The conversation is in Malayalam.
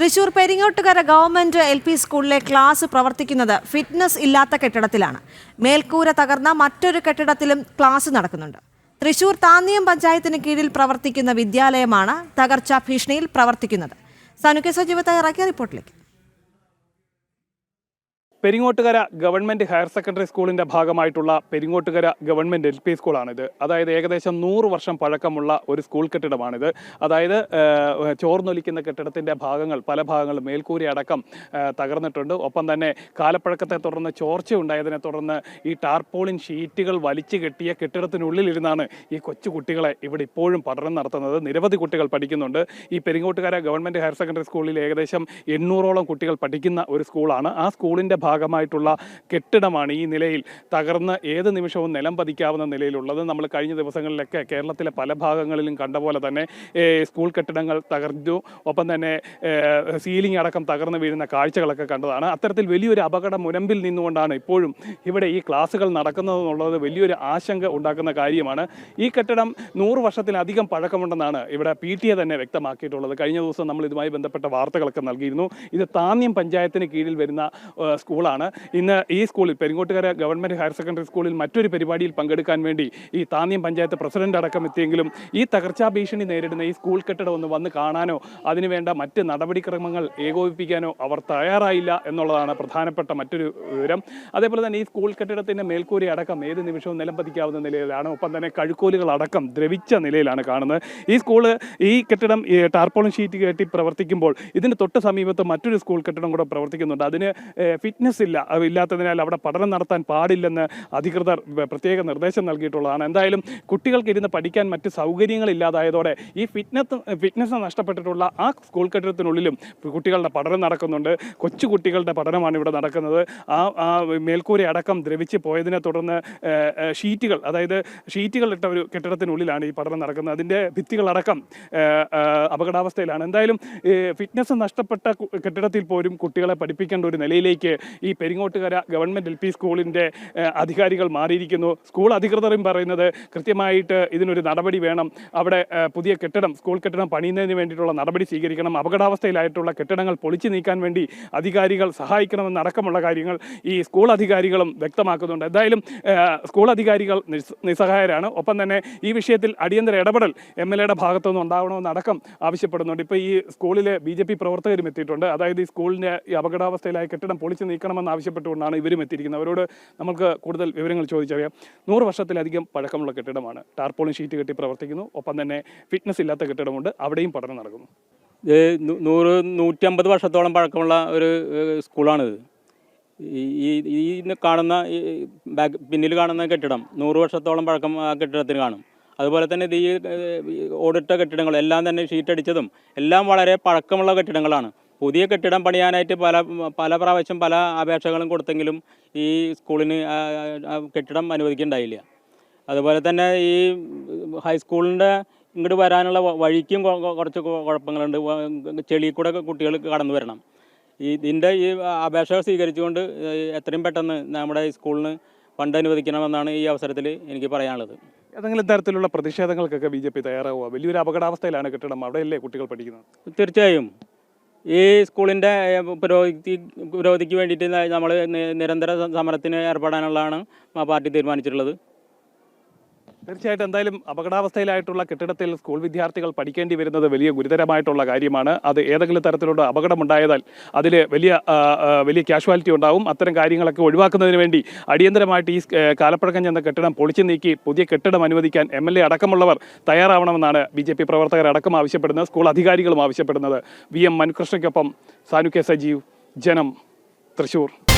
Thrissur Peringottukara government L P സ്കൂളിലെ ക്ലാസ് പ്രവർത്തിക്കുന്നത് ഫിറ്റ്നസ് ഇല്ലാത്ത കെട്ടിടത്തിലാണ്. മേൽക്കൂര തകർന്ന മറ്റൊരു കെട്ടിടത്തിലും ക്ലാസ് നടക്കുന്നുണ്ട്. തൃശൂർ താന്നിയം പഞ്ചായത്തിന് കീഴിൽ പ്രവർത്തിക്കുന്ന വിദ്യാലയമാണ് തകർച്ചാ ഭീഷണിയിൽ പ്രവർത്തിക്കുന്നത്. സനുകെ സജീവ തയ്യാറാക്കിയ റിപ്പോർട്ടിലേക്ക് പെരിങ്ങോട്ടുകര ഗവൺമെന്റ് ഹയർ സെക്കൻഡറി സ്കൂളിന്റെ ഭാഗമായിട്ടുള്ള പെരിങ്ങോട്ടുകര ഗവൺമെന്റ് എൽ പി സ്കൂളാണിത്. അതായത് ഏകദേശം നൂറ് വർഷം പഴക്കമുള്ള ഒരു സ്കൂൾ കെട്ടിടമാണിത്. അതായത് ചോർന്നൊലിക്കുന്ന കെട്ടിടത്തിന്റെ ഭാഗങ്ങൾ പല ഭാഗങ്ങളും മേൽക്കൂരി അടക്കം തകർന്നിട്ടുണ്ട്. ഒപ്പം തന്നെ കാലപ്പഴക്കത്തെ തുടർന്ന് ചോർച്ച ഉണ്ടായതിനെ തുടർന്ന് ഈ ടാർപോളിൻ ഷീറ്റുകൾ വലിച്ചു കെട്ടിയ കെട്ടിടത്തിനുള്ളിലിരുന്നാണ് ഈ കൊച്ചു കുട്ടികളെ ഇവിടെ ഇപ്പോഴും പഠനം നടത്തുന്നത്. നിരവധി കുട്ടികൾ പഠിക്കുന്നുണ്ട്. ഈ പെരിങ്ങോട്ടുകര ഗവൺമെന്റ് ഹയർ സെക്കൻഡറി സ്കൂളിൽ ഏകദേശം എണ്ണൂറോളം കുട്ടികൾ പഠിക്കുന്ന ഒരു സ്കൂളാണ്. ആ സ്കൂളിന്റെ ഭാഗമായിട്ടുള്ള കെട്ടിടമാണ് ഈ നിലയിൽ തകർന്ന് ഏത് നിമിഷവും നിലം പതിക്കാവുന്ന നിലയിലുള്ളത്. നമ്മൾ കഴിഞ്ഞ ദിവസങ്ങളിലൊക്കെ കേരളത്തിലെ പല ഭാഗങ്ങളിലും കണ്ട പോലെ തന്നെ സ്കൂൾ കെട്ടിടങ്ങൾ തകർന്നു ഒപ്പം തന്നെ സീലിംഗ് അടക്കം തകർന്നു വീഴുന്ന കാഴ്ചകളൊക്കെ കണ്ടതാണ്. അത്തരത്തിൽ വലിയൊരു അപകട മുനമ്പിൽ നിന്നുകൊണ്ടാണ് ഇപ്പോഴും ഇവിടെ ഈ ക്ലാസ്സുകൾ നടക്കുന്നതെന്നുള്ളത് വലിയൊരു ആശങ്ക ഉണ്ടാക്കുന്ന കാര്യമാണ്. ഈ കെട്ടിടം നൂറ് വർഷത്തിലധികം പഴക്കമുണ്ടെന്നാണ് ഇവിടെ പി ടി എ തന്നെ വ്യക്തമാക്കിയിട്ടുള്ളത്. കഴിഞ്ഞ ദിവസം നമ്മൾ ഇതുമായി ബന്ധപ്പെട്ട വാർത്തകളൊക്കെ നൽകിയിരുന്നു. ഇത് താന്യം പഞ്ചായത്തിന് കീഴിൽ വരുന്ന ഏഹ്, സ്കൂളാണ്. ഇന്ന് ഈ സ്കൂളിൽ പെരിങ്ങോട്ടുകര ഗവൺമെന്റ് ഹയർ സെക്കൻഡറി സ്കൂളിൽ മറ്റൊരു പരിപാടിയിൽ പങ്കെടുക്കാൻ വേണ്ടി ഈ താന്യം പഞ്ചായത്ത് പ്രസിഡന്റ് അടക്കം എത്തിയെങ്കിലും ഈ തകർച്ചാ ഭീഷണി നേരിടുന്ന ഈ സ്കൂൾ കെട്ടിടം ഒന്ന് വന്ന് കാണാനോ അതിനുവേണ്ട മറ്റ് നടപടിക്രമങ്ങൾ ഏകോപിപ്പിക്കാനോ അവർ തയ്യാറായില്ല എന്നുള്ളതാണ് പ്രധാനപ്പെട്ട മറ്റൊരു വിവരം. അതേപോലെ തന്നെ ഈ സ്കൂൾ കെട്ടിടത്തിന്റെ മേൽക്കൂരി അടക്കം ഏത് നിമിഷവും നിലം പതിക്കാവുന്ന നിലയിലാണ്. ഒപ്പം തന്നെ കഴുക്കോലുകൾ അടക്കം ദ്രവിച്ച നിലയിലാണ് കാണുന്നത്. ഈ സ്കൂൾ ഈ കെട്ടിടം ടാർപോളിൻ ഷീറ്റ് കെട്ടി പ്രവർത്തിക്കുമ്പോൾ ഇതിന് തൊട്ട് സമീപത്ത് മറ്റൊരു സ്കൂൾ കെട്ടിടം കൂടെ പ്രവർത്തിക്കുന്നുണ്ട്. അതിന് ഫിറ്റ്നസ് ഇല്ല ഇല്ലാത്തതിനാൽ അവിടെ പഠനം നടത്താൻ പാടില്ലെന്ന് അധികൃതർ പ്രത്യേക നിർദ്ദേശം നൽകിയിട്ടുള്ളതാണ്. എന്തായാലും കുട്ടികൾക്ക് ഇരുന്ന് പഠിക്കാൻ മറ്റ് സൗകര്യങ്ങളില്ലാതായതോടെ ഈ ഫിറ്റ്നസ് ഫിറ്റ്നസ് നഷ്ടപ്പെട്ടിട്ടുള്ള ആ സ്കൂൾ കെട്ടിടത്തിനുള്ളിലും കുട്ടികളുടെ പഠനം നടക്കുന്നുണ്ട്. കൊച്ചു കുട്ടികളുടെ പഠനമാണ് ഇവിടെ നടക്കുന്നത്. ആ ആ മേൽക്കൂര അടക്കം ദ്രവിച്ച് പോയതിനെ തുടർന്ന് ഷീറ്റുകൾ അതായത് ഷീറ്റുകൾ ഇട്ട ഒരു കെട്ടിടത്തിനുള്ളിലാണ് ഈ പഠനം നടക്കുന്നത്. അതിന്റെ ഭിത്തികളടക്കം അപകടാവസ്ഥയിലാണ്. എന്തായാലും ഫിറ്റ്നസ് നഷ്ടപ്പെട്ട കെട്ടിടത്തിൽ പോലും കുട്ടികളെ പഠിപ്പിക്കേണ്ട ഒരു നിലയിലേക്ക് ഈ പെരിങ്ങോട്ടുകര ഗവൺമെന്റ് എൽ പി സ്കൂളിന്റെ അധികാരികൾ മാറിയിരിക്കുന്നു. സ്കൂൾ അധികൃതരും പറയുന്നത് കൃത്യമായിട്ട് ഇതിനൊരു നടപടി വേണം. അവിടെ പുതിയ കെട്ടിടം സ്കൂൾ കെട്ടിടം പണിയുന്നതിന് വേണ്ടിയിട്ടുള്ള നടപടി സ്വീകരിക്കണം. അപകടാവസ്ഥയിലായിട്ടുള്ള കെട്ടിടങ്ങൾ പൊളിച്ചു നീക്കാൻ വേണ്ടി അധികാരികൾ സഹായിക്കണമെന്നടക്കമുള്ള കാര്യങ്ങൾ ഈ സ്കൂൾ അധികാരികളും വ്യക്തമാക്കുന്നുണ്ട്. എന്തായാലും സ്കൂൾ അധികാരികൾ നിസ്- നിസ്സഹായരാണ്. ഒപ്പം തന്നെ ഈ വിഷയത്തിൽ അടിയന്തര ഇടപെടൽ എം എൽ എയുടെ ഭാഗത്തുനിന്ന് ഉണ്ടാവണമെന്നടക്കം ആവശ്യപ്പെടുന്നുണ്ട്. ഇപ്പോൾ ഈ സ്കൂളിലെ ബി ജെ പി പ്രവർത്തകരും എത്തിയിട്ടുണ്ട്. അതായത് ഈ സ്കൂളിന്റെ ഈ അപകടാവസ്ഥയിലായ കെട്ടിടം പൊളിച്ചു നീക്കണമെന്ന് ആവശ്യപ്പെട്ടുകൊണ്ടാണ് ഇവരും എത്തിയിരിക്കുന്നത്. അവരോട് നമുക്ക് കൂടുതൽ വിവരങ്ങൾ ചോദിച്ചറിയാം. നൂറ് വർഷത്തിലധികം പഴക്കമുള്ള കെട്ടിടമാണ്. ടാർപോളിൻ ഷീറ്റ് കെട്ടി പ്രവർത്തിക്കുന്നു. ഒപ്പം തന്നെ ഫിറ്റ്നസ് ഇല്ലാത്ത കെട്ടിടമുണ്ട്. അവിടെയും പഠനം നടക്കുന്നു. നൂറ് നൂറ്റമ്പത് വർഷത്തോളം പഴക്കമുള്ള ഒരു സ്കൂളാണിത്. ഈ ഈ- കാണുന്ന ബാക്ക് പിന്നിൽ കാണുന്ന കെട്ടിടം നൂറ് വർഷത്തോളം പഴക്കം ആ കെട്ടിടത്തിന് കാണും. അതുപോലെ തന്നെ ഇത് ഈ ഓടിട്ട കെട്ടിടങ്ങൾ എല്ലാം തന്നെ ഷീറ്റ് അടിച്ചതും എല്ലാം വളരെ പഴക്കമുള്ള കെട്ടിടങ്ങളാണ്. പുതിയ കെട്ടിടം പണിയാനായിട്ട് പല പല പ്രാവശ്യം പല അപേക്ഷകളും കൊടുത്തെങ്കിലും ഈ സ്കൂളിന് കെട്ടിടം അനുവദിക്കുന്നുണ്ടായില്ല അതുപോലെ തന്നെ ഈ ഹൈസ്കൂളിന്റെ ഇങ്ങോട്ട് വരാനുള്ള വഴിക്കും കുറച്ച് കുഴപ്പങ്ങളുണ്ട്. ചെളി കൂടെ കുട്ടികൾ കടന്നു വരണം. ഈ ഇതിന്റെ ഈ അപേക്ഷകൾ സ്വീകരിച്ചുകൊണ്ട് എത്രയും പെട്ടെന്ന് നമ്മുടെ ഈ സ്കൂളിന് ഫണ്ട് അനുവദിക്കണമെന്നാണ് ഈ അവസരത്തിൽ എനിക്ക് പറയാനുള്ളത്. ഏതെങ്കിലും തരത്തിലുള്ള പ്രതിഷേധങ്ങൾക്കൊക്കെ ബി ജെ പി തയ്യാറാവുക? വലിയൊരു അപകടാവസ്ഥയിലാണ് കെട്ടിടം. അവിടെയല്ലേ കുട്ടികൾ പഠിക്കുന്നത്? തീർച്ചയായും. ഈ സ്കൂളിന്റെ പുരോഗതി പുരോഗതിക്ക് വേണ്ടിയിട്ട് നമ്മൾ നിരന്തര സമരത്തിന് ഏർപ്പെടാനുള്ളതാണ് പാർട്ടി തീരുമാനിച്ചിട്ടുള്ളത്. തീർച്ചയായിട്ടും എന്തായാലും അപകടാവസ്ഥയിലായിട്ടുള്ള കെട്ടിടത്തിൽ സ്കൂൾ വിദ്യാർത്ഥികൾ പഠിക്കേണ്ടി വരുന്നത് വലിയ ഗുരുതരമായിട്ടുള്ള കാര്യമാണ്. അത് ഏതെങ്കിലും തരത്തിലുള്ള അപകടമുണ്ടായതാൽ അതിൽ വലിയ വലിയ കാഷ്വാലിറ്റി ഉണ്ടാവും. അത്തരം കാര്യങ്ങളൊക്കെ ഒഴിവാക്കുന്നതിന് വേണ്ടി അടിയന്തരമായിട്ട് ഈ കാലപ്പഴക്കം ചെന്ന കെട്ടിടം പൊളിച്ചു നീക്കി പുതിയ കെട്ടിടം അനുവദിക്കാൻ എം എൽ എ അടക്കമുള്ളവർ തയ്യാറാവണമെന്നാണ് ബി ജെ പി പ്രവർത്തകർ അടക്കം ആവശ്യപ്പെടുന്നത്. സ്കൂൾ അധികാരികളും ആവശ്യപ്പെടുന്നത്. വി എം മനുകൃഷ്ണയ്ക്കൊപ്പം സാനു കെ സജീവ്. ജനം തൃശൂർ.